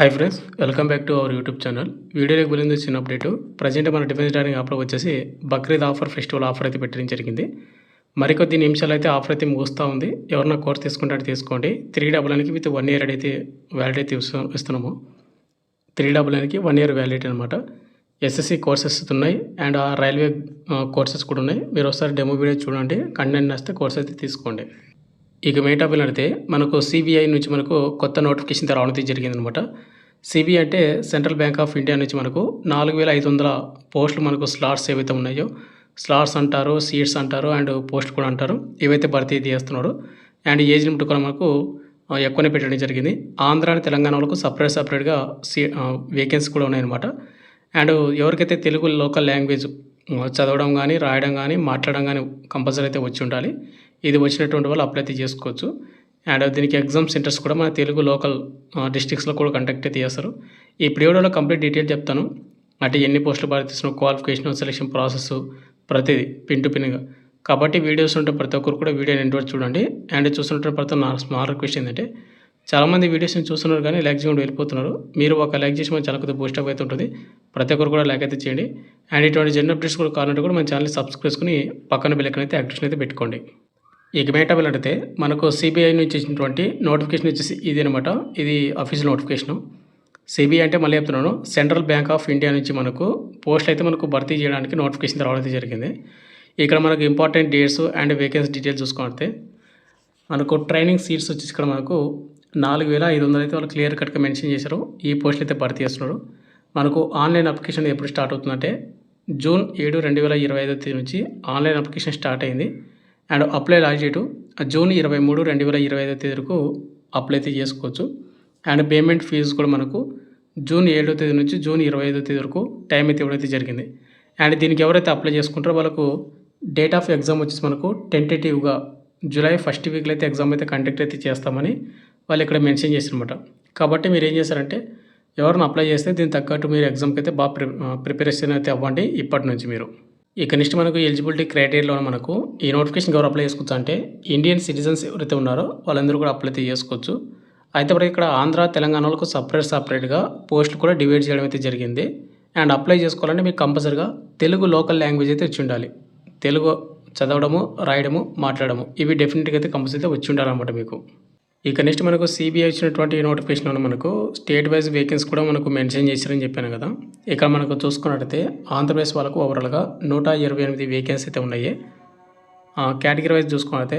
Hi friends welcome back to our YouTube channel వీడియోలోకి వెళ్ళింది చిన్న అప్డేట్ ప్రజెంట్ మన డిఫెన్స్ డైనింగ్ యాప్లో వచ్చేసి బక్రీద్ ఆఫర్ ఫెస్టివల్ ఆఫర్ అయితే పెట్టడం జరిగింది. మరికొద్ది నిమిషాలు అయితే ఆఫర్ అయితే ముగుస్తూ ఉంది. ఎవరన్నా కోర్స్ తీసుకుంటే తీసుకోండి. త్రీ డబుల్ అనికి విత్ వన్ ఇయర్ అయితే వ్యాలిడ్ అయితే ఇస్తు- ఇస్తున్నాము. త్రీ డబుల్ అనికి వన్ ఇయర్ వ్యాలిడిటీ అనమాట ఎస్ఎస్సి కోర్సెస్ ఉన్నాయి అండ్ ఆ రైల్వే కోర్సెస్ కూడా ఉన్నాయి. మీరు ఒకసారి డెమో వీడియో చూడండి. కంటెంట్ నచ్చితే కోర్స్ అయితే తీసుకోండి. ఇక మెయిన్ టాపిక్ మనకు సిబిఐ నుంచి మనకు కొత్త నోటిఫికేషన్ రావడం జరిగింది అనమాట సిబిఐ అంటే సెంట్రల్ బ్యాంక్ ఆఫ్ ఇండియా నుంచి మనకు నాలుగు వేల ఐదు వందల పోస్టులు మనకు స్లాట్స్ ఏవైతే ఉన్నాయో స్లాట్స్ అంటారు సీట్స్ అంటారు అండ్ పోస్ట్ కూడా అంటారు ఏవైతే భర్తీ చేస్తున్నాడు. అండ్ ఏజ్ లిమిట్ కూడా మనకు ఎక్కువనే పెట్టడం జరిగింది. ఆంధ్ర అండ్ తెలంగాణ వాళ్ళకు సపరేట్ సపరేట్గా సీ వేకెన్సీ కూడా ఉన్నాయన్నమాట. అండ్ ఎవరికైతే తెలుగు లోకల్ లాంగ్వేజ్ చదవడం కానీ రాయడం కానీ మాట్లాడడం కానీ కంపల్సరీ అయితే వచ్చి ఉండాలి. ఇది వచ్చినటువంటి వాళ్ళు అప్లై అయితే చేసుకోవచ్చు. అండ్ దీనికి ఎగ్జామ్ సెంటర్స్ కూడా మన తెలుగు లోకల్ డిస్ట్రిక్ట్స్లో కూడా కండక్ట్ అయితే చేస్తారు. ఈ ప్రియోడోలో కంప్లీట్ డీటెయిల్ చెప్తాను. అంటే ఎన్ని పోస్టులు భారతీస్తున్నాం క్వాలిఫికేషన్ సెలెక్షన్ ప్రాసెస్ ప్రతిదీ పిన్ టు పిన్గా కాబట్టి వీడియోస్ ఉంటే ప్రతి ఒక్కరు కూడా వీడియో ఎండ్ చూడండి. అండ్ చూస్తున్నటువంటి ప్రతి నా స్మాల్ రిక్వెస్ట్ ఏంటంటే చాలామంది వీడియోస్ని చూస్తున్నారు కానీ లైక్ చేయకుండా వెళ్ళిపోతున్నారు. మీరు ఒక లైక్ చేసి మన ఛానల్ కొద్దిగా బూస్ట్ అప్ అయితే ఉంటుంది. ప్రతి ఒక్కరు కూడా లైక్ అయితే చేయండి. అండ్ ఇటువంటి జనరల్ అప్డేట్స్ కూడా కావాలంటే కూడా మన ఛానల్ని సబ్స్క్రైబ్ చేసుకుని పక్కన బెల్లకన్ యాక్టివేషన్ అయితే పెట్టుకోండి. ఇక మేటబుల్ వెళ్ళడితే మనకు సిబిఐ నుంచి ఇచ్చినటువంటి నోటిఫికేషన్ వచ్చేసి ఇది అనమాట ఇది అఫీషియల్ నోటిఫికేషను సిబిఐ అంటే మళ్ళీ చెప్తున్నాను సెంట్రల్ బ్యాంక్ ఆఫ్ ఇండియా నుంచి మనకు పోస్టులు అయితే మనకు భర్తీ చేయడానికి నోటిఫికేషన్ రావడం అయితే జరిగింది. ఇక్కడ మనకు important dates and vacancy details చూసుకుంటే మనకు ట్రైనింగ్ సీట్స్ వచ్చేసి ఇక్కడ మనకు నాలుగు వేల ఐదు వందలు అయితే వాళ్ళు క్లియర్ కట్గా మెన్షన్ చేశారు. ఈ పోస్టులు అయితే భర్తీ చేస్తున్నారు. మనకు ఆన్లైన్ అప్లికేషన్ ఎప్పుడు స్టార్ట్ అవుతుందంటే జూన్ ఏడు రెండు వేల ఇరవై ఐదో తేదీ నుంచి ఆన్లైన్ అప్లికేషన్ స్టార్ట్ అయింది. And apply last date June ఇరవై మూడు రెండు వేల ఇరవై ఐదో తేదీ వరకు అప్లై అయితే చేసుకోవచ్చు. అండ్ పేమెంట్ ఫీజు కూడా మనకు జూన్ ఏడో తేదీ నుంచి జూన్ ఇరవై ఐదో తేదీ వరకు టైం అయితే ఎవరైతే జరిగింది. అండ్ దీనికి ఎవరైతే అప్లై చేసుకుంటారో వాళ్ళకు డేట్ ఆఫ్ ఎగ్జామ్ వచ్చేసి మనకు టెంటేటివ్గా జూలై ఫస్ట్ వీక్లో అయితే ఎగ్జామ్ అయితే కండక్ట్ అయితే చేస్తామని వాళ్ళు ఇక్కడ మెన్షన్ చేశారనమాట కాబట్టి మీరు ఏం చేశారంటే ఎవరిని అప్లై చేస్తే దీనికి తగ్గట్టు మీరు ఎగ్జామ్కి అయితే బాగా ప్రి ప్రిపరేషన్ అయితే అవ్వండి ఇప్పటి నుంచి మీరు. ఇక నెక్స్ట్ మనకు ఎలిజిబిలిటీ క్రైటీరియాలో మనకు ఈ నోటిఫికేషన్ ఎవరు అప్లై చేసుకోవచ్చు అంటే ఇండియన్ సిటిజన్స్ ఎవరైతే ఉన్నారో వాళ్ళందరూ కూడా అప్లై అయితే చేసుకోవచ్చు. అయితే ఇప్పుడు ఇక్కడ ఆంధ్ర తెలంగాణ వాళ్ళకు సపరేట్ సపరేట్గా పోస్టులు కూడా డివైడ్ చేయడం అయితే జరిగింది. అండ్ అప్లై చేసుకోవాలంటే మీకు కంపల్సరిగా తెలుగు లోకల్ లాంగ్వేజ్ అయితే వచ్చి ఉండాలి. తెలుగు చదవడము రాయడము మాట్లాడము ఇవి డెఫినెట్గా అయితే కంపల్సరీ అయితే వచ్చి ఉండాలన్నమాట మీకు. ఇక నెక్స్ట్ మనకు సిబిఐ ఇచ్చినటువంటి నోటిఫికేషన్లో మనకు స్టేట్ వైజ్ వేకెన్సీ కూడా మనకు మెన్షన్ చేశారని చెప్పాను కదా. ఇక్కడ మనకు చూసుకున్నట్టయితే ఆంధ్రప్రదేశ్ వాళ్ళకు ఓవరాల్గా నూట ఇరవై ఎనిమిది వేకెన్సీ అయితే ఉన్నాయి. కేటగిరీ వైజ్ చూసుకున్నట్లయితే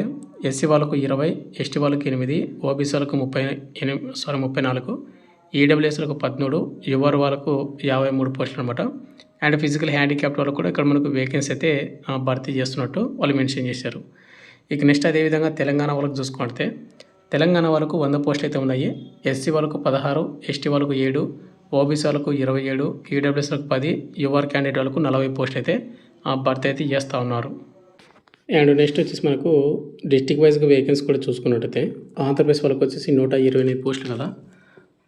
ఎస్సీ వాళ్ళకు ఇరవై ఎస్టీ వాళ్ళకు ఎనిమిది ఓబీసీ వాళ్ళకు ముప్పై ఎనిమిది సారీ ముప్పై నాలుగు ఈడబ్ల్యూఎస్లకు పదమూడు యువర్ వాళ్ళకు యాభై మూడు పోస్టులు అనమాట అండ్ ఫిజికల్ హ్యాండిక్యాప్ట్ వాళ్ళకు కూడా ఇక్కడ మనకు వేకెన్సీ అయితే భర్తీ చేస్తున్నట్టు వాళ్ళు మెన్షన్ చేశారు. ఇక నెక్స్ట్ అదేవిధంగా తెలంగాణ వాళ్ళకి చూసుకుంటే తెలంగాణ వాళ్ళకు వంద పోస్టులు అయితే ఉన్నాయి. ఎస్సీ వాళ్ళకు పదహారు ఎస్టీ వాళ్ళకు ఏడు ఓబీసీ వాళ్ళకు ఇరవై ఏడు ఈడబ్ల్యూఎస్లకు పది యువర్ క్యాండిడేట్ వాళ్ళకు నలభై పోస్టులు అయితే ఆ, భర్తీ అయితే చేస్తూ ఉన్నారు. అండ్ నెక్స్ట్ వచ్చేసి మనకు డిస్టిక్ వైజ్గా వేకెన్సీ కూడా చూసుకున్నట్టయితే ఆంధ్రప్రదేశ్ వాళ్ళకి వచ్చేసి నూట ఇరవై ఎనిమిది పోస్టులు కదా.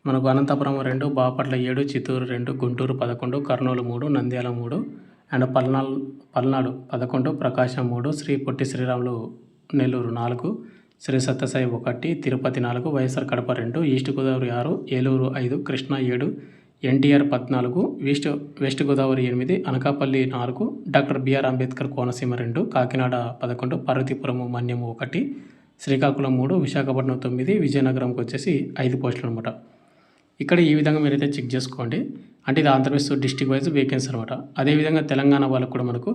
మనకు అనంతపురం రెండు బాపట్ల ఏడు చిత్తూరు రెండు గుంటూరు పదకొండు కర్నూలు మూడు నంద్యాల మూడు అండ్ పల్నాడు పల్నాడు పదకొండు ప్రకాశం మూడు శ్రీ పొట్టి శ్రీరాములు నెల్లూరు నాలుగు శ్రీ సత్యసాయి ఒకటి తిరుపతి నాలుగు వైఎస్ఆర్ కడప రెండు ఈస్ట్ గోదావరి ఆరు ఏలూరు ఐదు కృష్ణా ఏడు ఎన్టీఆర్ పద్నాలుగు వెస్ట్ వెస్ట్ గోదావరి ఎనిమిది అనకాపల్లి నాలుగు డాక్టర్ బిఆర్ అంబేద్కర్ కోనసీమ రెండు కాకినాడ పదకొండు పార్వతీపురం మన్యము ఒకటి శ్రీకాకుళం మూడు విశాఖపట్నం తొమ్మిది విజయనగరంకి వచ్చేసి ఐదు పోస్టులు అనమాట ఇక్కడ ఈ విధంగా మీరైతే చెక్ చేసుకోండి. అంటే ఇది ఆంధ్రప్రదేశ్ డిస్టిక్ వైజ్ వేకెన్సీ అనమాట అదేవిధంగా తెలంగాణ వాళ్ళకు కూడా మనకు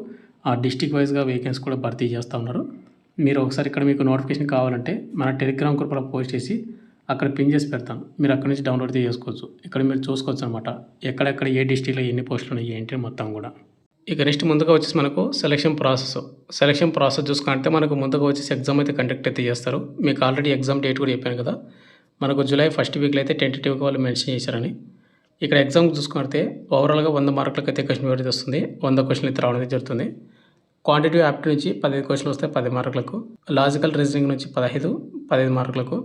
ఆ డిస్టిక్ వైజ్గా వేకెన్సీ కూడా భర్తీ చేస్తూ ఉన్నారు. మీరు ఒకసారి ఇక్కడ మీకు నోటిఫికేషన్ కావాలంటే మన టెలిగ్రామ్ గ్రూప్లో పోస్ట్ చేసి అక్కడ పిన్ చేసి పెడతాను. మీరు అక్కడ నుంచి డౌన్లోడ్ చేసుకోవచ్చు. ఇక్కడ మీరు చూసుకోవచ్చు అనమాట ఎక్కడెక్కడ ఏ డిస్టిక్లో ఎన్ని పోస్టులు ఉన్నాయి ఏంటి మొత్తం కూడా. ఇక నెక్స్ట్ ముందుగా వచ్చేసి మనకు సెలక్షన్ ప్రాసెస్ సెలక్షన్ ప్రాసెస్ చూసుకుంటే మనకు ముందుగా వచ్చేసి ఎగ్జామ్ అయితే కండక్ట్ అయితే చేస్తారు. మీకు ఆల్రెడీ ఎగ్జామ్ డేట్ కూడా చెప్పాను కదా. మనకు జూలై ఫస్ట్ వీక్లో అయితే టెంటేటివ్గా వాళ్ళు మెన్షన్ చేశారని. ఇక్కడ ఎగ్జామ్ చూసుకుంటే ఓవరాల్గా వంద మార్కులకు అయితే క్వశ్చన్ పేపర్ వస్తుంది. వంద క్వశ్చన్లు అయితే రావడం జరుగుతుంది. క్వాంటిటీ యాప్ట్ నుంచి పదిహేను క్వశ్చన్లు వస్తాయి పది మార్కులకు. లాజికల్ రీజనింగ్ నుంచి పదహైదు పదిహేను మార్కులకు.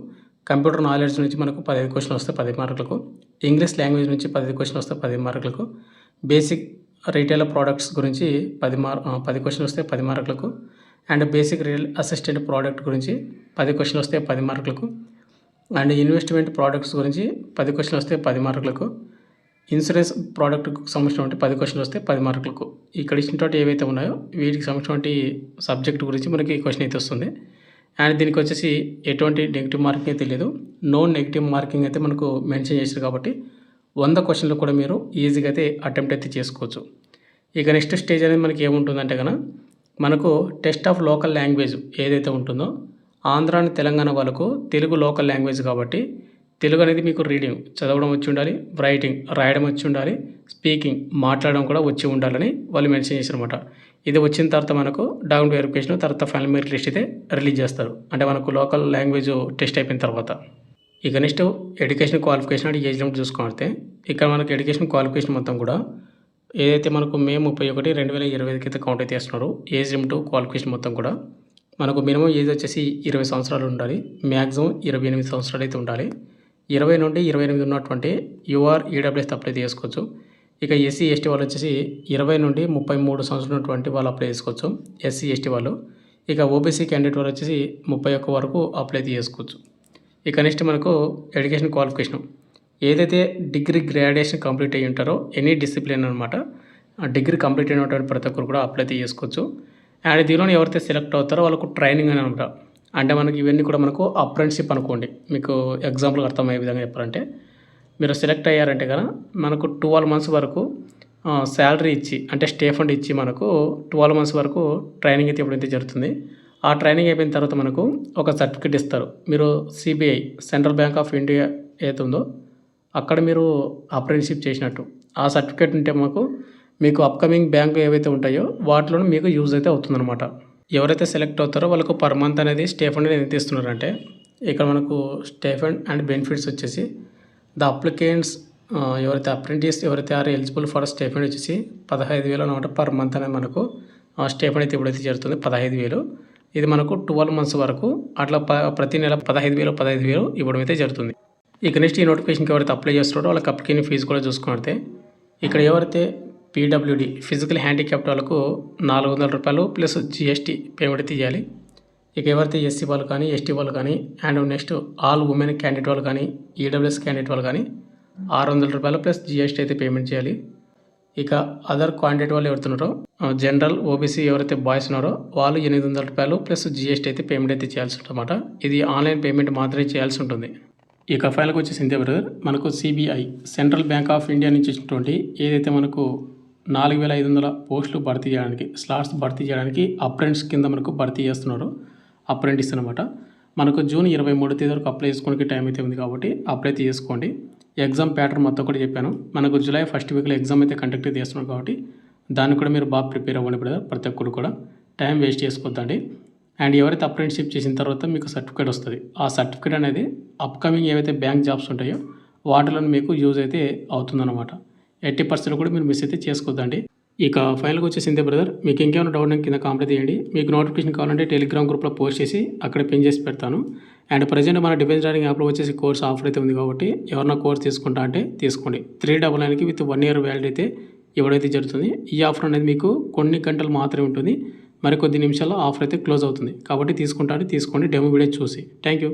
కంప్యూటర్ నాలెడ్జ్ నుంచి మనకు పదిహేను క్వశ్చన్లు వస్తాయి పది మార్కులకు. ఇంగ్లీష్ లాంగ్వేజ్ నుంచి పదిహేను క్వశ్చన్లు వస్తాయి పది మార్కులకు. బేసిక్ రీటైల్ ప్రోడక్ట్స్ గురించి పది మార్ పది క్వశ్చన్లు వస్తాయి పది మార్కులకు. And basic real assistant product గురించి పది క్వశ్చన్లు వస్తాయి పది మార్కులకు. అండ్ ఇన్వెస్ట్మెంట్ ప్రోడక్ట్స్ గురించి పది క్వశ్చన్లు వస్తే పది మార్కులకు. ఇన్సూరెన్స్ ప్రోడక్ట్కు సంబంధించినటువంటి పది క్వశ్చన్లు వస్తే పది మార్కులకు. ఇక్కడ ఇచ్చినటువంటి ఏవైతే ఉన్నాయో వీటికి సంబంధించినటువంటి సబ్జెక్ట్ గురించి మనకి క్వశ్చన్ అయితే వస్తుంది. అండ్ దీనికి వచ్చేసి ఎటువంటి నెగిటివ్ మార్కింగ్ అయితే లేదు. నో నెగిటివ్ మార్కింగ్ అయితే మనకు మెన్షన్ చేశారు కాబట్టి వంద క్వశ్చన్లు కూడా మీరు ఈజీగా అయితే అటెంప్ట్ అయితే చేసుకోవచ్చు. ఇక నెక్స్ట్ స్టేజ్ అనేది మనకి ఏముంటుందంటే కనుక మనకు టెస్ట్ ఆఫ్ లోకల్ లాంగ్వేజ్ ఏదైతే ఉంటుందో ఆంధ్ర అండ్ తెలంగాణ వాళ్ళకు తెలుగు లోకల్ లాంగ్వేజ్ కాబట్టి తెలుగు అనేది మీకు రీడింగ్. చదవడం వచ్చి ఉండాలి రైటింగ్ రాయడం వచ్చి ఉండాలి స్పీకింగ్ మాట్లాడడం కూడా వచ్చి ఉండాలని వాళ్ళు మెన్షన్ చేశారనమాట ఇది వచ్చిన తర్వాత మనకు డాక్యుమెంట్ వెరిఫికేషన్ తర్వాత ఫైనల్ మెరిట్ లిస్ట్ అయితే రిలీజ్ చేస్తారు. అంటే మనకు లోకల్ లాంగ్వేజ్ టెస్ట్ అయిపోయిన తర్వాత. ఇక నెక్స్ట్ ఎడ్యుకేషన్ క్వాలిఫికేషన్ అంటే ఏజ్ లిమిట్ చూసుకుంటే ఇక్కడ మనకు ఎడ్యుకేషన్ క్వాలిఫికేషన్ మొత్తం కూడా ఏదైతే మనకు మే ముప్పై ఒకటి రెండు వేల ఇరవై ఐదుకి అయితే కౌంట్ అయితే చేస్తున్నారు ఏజ్ లిమిట్ క్వాలిఫికేషన్ మొత్తం కూడా మనకు మినిమం ఏజ్ వచ్చేసి ఇరవై సంవత్సరాలు ఉండాలి మ్యాక్సిమం ఇరవై ఎనిమిది సంవత్సరాలు అయితే ఉండాలి. ఇరవై నుండి ఇరవై ఎనిమిది ఉన్నటువంటి యూఆర్ ఈడబ్ల్యూఎస్ అప్లై చేసుకోవచ్చు. ఇక ఎస్సీ ఎస్టీ వాళ్ళు వచ్చేసి ఇరవై నుండి ముప్పై మూడు సంవత్సరాలు ఉన్నటువంటి వాళ్ళు అప్లై చేసుకోవచ్చు. ఎస్సీ ఎస్టీ వాళ్ళు. ఇక ఓబీసీ క్యాండిడేట్ వాళ్ళు వచ్చేసి ముప్పై ఒక్క వరకు అప్లై చేసుకోవచ్చు. ఇక నెక్స్ట్ మనకు ఎడ్యుకేషన్ క్వాలిఫికేషన్. ఏదైతే డిగ్రీ గ్రాడ్యుయేషన్ కంప్లీట్ అయ్యి ఉంటారో ఎనీ డిసిప్లిన్ అనమాట డిగ్రీ కంప్లీట్ అయినటువంటి ప్రతి ఒక్కరు కూడా అప్లై చేసుకోవచ్చు. అండ్ దీనిలో ఎవరైతే సెలెక్ట్ అవుతారో వాళ్ళకు ట్రైనింగ్ అని అనమాట. అంటే మనకి ఇవన్నీ కూడా మనకు అప్రెంటిషిప్ అనుకోండి. మీకు ఎగ్జాంపుల్ అర్థమయ్యే విధంగా చెప్పాలంటే మీరు సెలెక్ట్ అయ్యారంటే కదా మనకు ట్వెల్వ్ మంత్స్ వరకు శాలరీ ఇచ్చి అంటే స్టే ఫండ్ ఇచ్చి మనకు ట్వెల్వ్ మంత్స్ వరకు ట్రైనింగ్ అయితే ఎప్పుడైతే జరుగుతుంది ఆ ట్రైనింగ్ అయిపోయిన తర్వాత మనకు ఒక సర్టిఫికేట్ ఇస్తారు. మీరు CBI central bank of India ఏదైతుందో ఉందో అక్కడ మీరు అప్రెంటిషిప్ చేసినట్టు. ఆ సర్టిఫికేట్ ఉంటే మాకు మీకు అప్కమింగ్ బ్యాంకు ఏవైతే ఉంటాయో వాటిలో మీకు యూజ్ అయితే అవుతుందన్నమాట. ఎవరైతే సెలెక్ట్ అవుతారో వాళ్ళకు పర్ మంత్ అనేది స్టేఫండ్ అనేది ఎంత ఇస్తున్నారంటే ఇక్కడ మనకు స్టేఫండ్ అండ్ బెనిఫిట్స్ వచ్చేసి ద అప్లికెంట్స్ ఎవరైతే అప్రెంటిస్ ఎవరైతే ఆర్ ఎలిజిబుల్ ఫర్ స్టేఫండ్ వచ్చేసి పదహైదు వేలు అనమాట పర్ మంత్ అనేది మనకు స్టేఫండ్ అయితే ఇప్పుడైతే జరుగుతుంది పదహైదు వేలు. ఇది మనకు ట్వెల్వ్ మంత్స్ వరకు అట్లా ప ప్రతి నెల పదహైదు వేలు పదహైదు వేలు ఇవ్వడం అయితే జరుగుతుంది. ఇక నెక్స్ట్ ఈ నోటిఫికేషన్కి ఎవరైతే అప్లై చేస్తున్నారో వాళ్ళకి అప్లికేషన్ ఫీజు కూడా చూసుకుంటే ఇక్కడ ఎవరైతే పీడబ్ల్యూడి ఫిజికల్ హ్యాండిక్యాప్ట్ వాళ్ళకు నాలుగు వందల రూపాయలు ప్లస్ జిఎస్టీ పేమెంట్ అయితే ఇక ఎవరైతే ఎస్సీ వాళ్ళు కానీ ఎస్టీ వాళ్ళు కానీ and next all women candidate వాళ్ళు కానీ ఈడబ్ల్యూఎస్ క్యాండిడేట్ వాళ్ళు కానీ ఆరు వందల రూపాయలు ప్లస్ జిఎస్టీ అయితే పేమెంట్ చేయాలి. ఇక అదర్ క్వాంటిటీ వాళ్ళు ఎవరుతున్నారో జనరల్ ఓబీసీ ఎవరైతే బాయ్స్ ఉన్నారో వాళ్ళు ఎనిమిది వందల రూపాయలు ప్లస్ జిఎస్టీ అయితే పేమెంట్ అయితే చేయాల్సి ఉంటుందన్నమాట. ఇది ఆన్లైన్ పేమెంట్ మాత్రమే చేయాల్సి ఉంటుంది. ఇక ఫైల్కి వచ్చేసింది బ్రదర్ మనకు CBI central bank of India నుంచి ఇచ్చినటువంటి ఏదైతే మనకు నాలుగు వేల ఐదు వందల పోస్టులు భర్తీ చేయడానికి స్లాట్స్ భర్తీ చేయడానికి అప్రెంట్స్ కింద మనకు భర్తీ చేస్తున్నారు. అప్రెంటిస్ అనమాట మనకు జూన్ ఇరవై మూడు తేదీ వరకు అప్లై చేసుకోవడానికి టైం అయితే ఉంది కాబట్టి అప్లై అయితే చేసుకోండి. ఎగ్జామ్ ప్యాటర్న్ మొత్తం కూడా చెప్పాను. మనకు జూలై ఫస్ట్ వీక్లో ఎగ్జామ్ అయితే కండక్ట్ చేస్తున్నారు కాబట్టి దాన్ని కూడా మీరు బాగా ప్రిపేర్ అవ్వండి బ్రదర్ ప్రతి ఒక్కరు కూడా. టైం వేస్ట్ చేసుకోవద్దండి. అండ్ ఎవరైతే అప్రెంటిషిప్ చేసిన తర్వాత మీకు సర్టిఫికేట్ వస్తుంది. ఆ సర్టిఫికేట్ అనేది అప్కమింగ్ ఏవైతే బ్యాంక్ జాబ్స్ ఉంటాయో వాటిలో మీకు యూజ్ అయితే అవుతుందన్నమాట. ఎయిటీ పర్సెంట్ కూడా మీరు మిస్ అయితే చేసుకోవద్దండి ఇక ఫైనల్గా వచ్చేసిందే బ్రదర్ మీకు ఇంకేమైనా డౌట్ కింద కామెంట్ చేయండి. మీకు నోటిఫికేషన్ కావాలంటే టెలిగ్రామ్ గ్రూప్లో పోస్ట్ చేసి అక్కడ పిన్ చేసి పెడతాను. అండ్ ప్రజెంట్ మన డిఫెన్స్ రైడింగ్ యాప్లో వచ్చేసి కోర్స్ ఆఫర్ అయితే ఉంది కాబట్టి ఎవరైనా కోర్స్ తీసుకుంటా అంటే తీసుకోండి. త్రీ డబల్ నైన్కి విత్ వన్ ఇయర్ వ్యాలిడ్ అయితే ఇవ్వడైతే జరుగుతుంది. ఈ ఆఫర్ అనేది మీకు కొన్ని గంటలు మాత్రమే ఉంటుంది. మరి కొద్ది నిమిషాల్లో ఆఫర్ అయితే క్లోజ్ అవుతుంది. కాబట్టి తీసుకుంటారు తీసుకోండి డెమో వీడియో చూసి. Thank you.